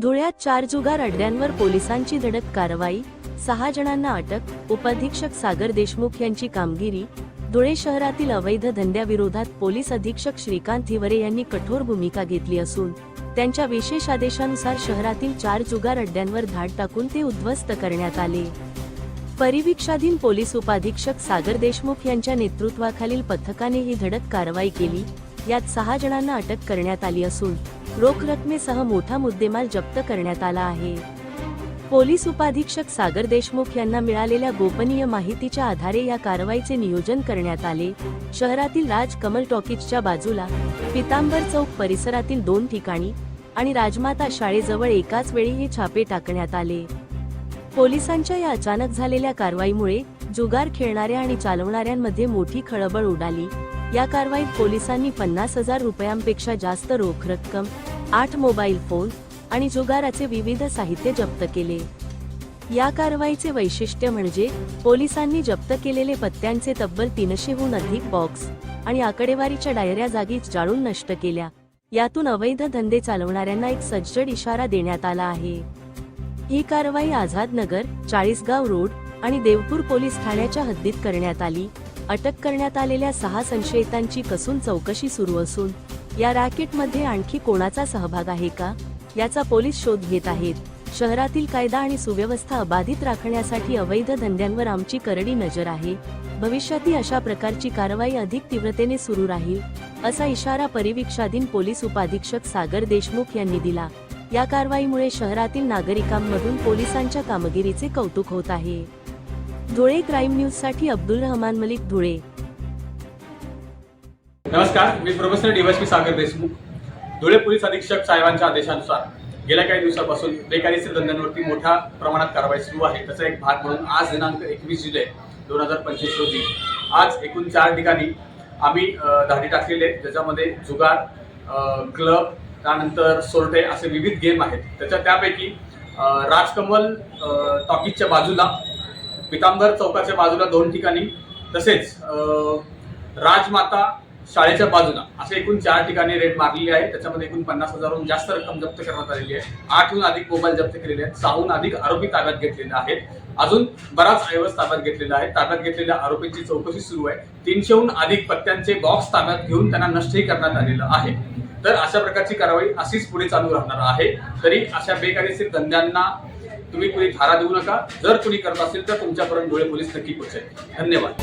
धुळ्यात चार जुगार अड्ड्यांवर पोलिसांची धडक कारवाई सहा जणांना अटक उपाधीक्षक सागर देशमुख यांची कामगिरी धुळे शहरातील अवैध धंद्याविरोधात पोलीस अधीक्षक श्रीकांत हिवरे यांनी कठोर भूमिका घेतली असून त्यांच्या विशेष आदेशानुसार शहरातील चार जुगार अड्ड्यांवर धाड टाकून ते उद्ध्वस्त करण्यात आले. परिवीक्षाधीन पोलीस उपाधीक्षक सागर देशमुख यांच्या नेतृत्वाखालील पथकाने ही धडक कारवाई केली यात सहा जणांना अटक करण्यात आली असून रोख रकमेसह मोठा मुद्देमाल जप्त करण्यात आला आहे. पोलीस उपाधीक्षक सागर देशमुख यांना मिळालेल्या गोपनीय माहितीच्या आधारे या कारवाईचे नियोजन करण्यात आले. शहरातील राज कमल टॉकीजच्या बाजूला पितांबर चौक परिसरातील दोन ठिकाणी आणि राजमाता शाळेजवळ एकाच वेळी हे छापे टाकण्यात आले. पोलिसांच्या या अचानक झालेल्या कारवाईमुळे जुगार खेळणाऱ्या आणि चालवणाऱ्यांमध्ये मोठी खळबळ उडाली. या कारवाईत पोलिसांनी पन्नास हजार रुपयांपेक्षा जास्त रोख रक्कम आठ मोबाईल फोन आणि जुगाराचे विविध साहित्य जप्त केले. या कारवाईचे वैशिष्ट्य म्हणजे पोलिसांनी जप्त केलेले पत्त्यांचे तब्बल तीनशेहून अधिक बॉक्स आणि आकडेवारीच्या डायऱ्या जागीच जाळून नष्ट केल्या. यातून अवैध धंदे चालवणाऱ्यांना एक सज्जड इशारा देण्यात आला आहे. ही कारवाई आझाद नगर चाळीसगाव रोड आणि देवपूर पोलीस ठाण्याच्या हद्दीत करण्यात आली. अटक करण्यात आलेल्या सहा संशयितांची कसून चौकशी सुरू असून या रॅकेटमध्ये आणखी कोणाचा सहभाग आहे का? याचा पोलीस शोध घेत आहेत. शहरातील कायदा आणि सुव्यवस्था अबाधित राखण्यासाठी अवैध धंद्यांवर आमची करडी नजर आहे. भविष्यातही अशा प्रकारची कारवाई अधिक तीव्रतेने सुरू राहील असा इशारा परिवीक्षाधीन पोलीस उपाधीक्षक सागर देशमुख यांनी दिला. या कारवाईमुळे शहरातील नागरिकांमधून पोलिसांच्या कामगिरीचे कौतुक होत आहे. धुळे क्राईम न्यूजसाठी अब्दुल रहमान मलिक धुळे. नमस्कार मी professor DYSP Sagar Deshmukh. Dhule police अधीक्षक साहेबांच्या आदेशानुसार गेल्या काही दिवसापासून बेकायदेशीर धंद्यांवरती मोठ्या प्रमाणात कारवाई सुरू आहे. त्याचा एक भाग म्हणून आज दिनांक एकवीस जुलै दोन हजार पंचवीस रोजी. आज एकूण चार ठिकाणी आम्ही धाडी टाकलेले ज्याच्यामध्ये जुगार क्लब त्यानंतर सोरटे असे विविध गेम आहेत. त्याच्या त्यापैकी राजकमल टॉकीजच्या बाजूला पितांबर चौकाच्या बाजूला दोन ठिकाणी तसेच राजमाता शाळेच्या बाजूला असे एकूण चार ठिकाणी रेट मारलेली आहे त्याच्यामध्ये एकूण पन्नास हजारहून जास्त रक्कम जप्त करण्यात आलेली आहे. आठहून अधिक मोबाईल जप्त केलेले आहेत. सहाहून अधिक आरोपी ताब्यात घेतलेले आहेत. अजून बराच ऐवज ताब्यात घेतलेला आहे. ताब्यात घेतलेल्या आरोपींची चौकशी सुरू आहे. तीनशेहून अधिक पत्त्यांचे बॉक्स ताब्यात घेऊन त्यांना नष्टही करण्यात आलेलं आहे. तर अशा प्रकारची कारवाई अशीच पुढे चालू राहणार आहे. तरी अशा बेकायदेशीर धंद्यांना तुम्ही कुणी धारा देऊ नका. जर कुणी करत असेल तर तुमच्यापर्यंत धुळे पोलीस नक्की पोहोचेल. धन्यवाद.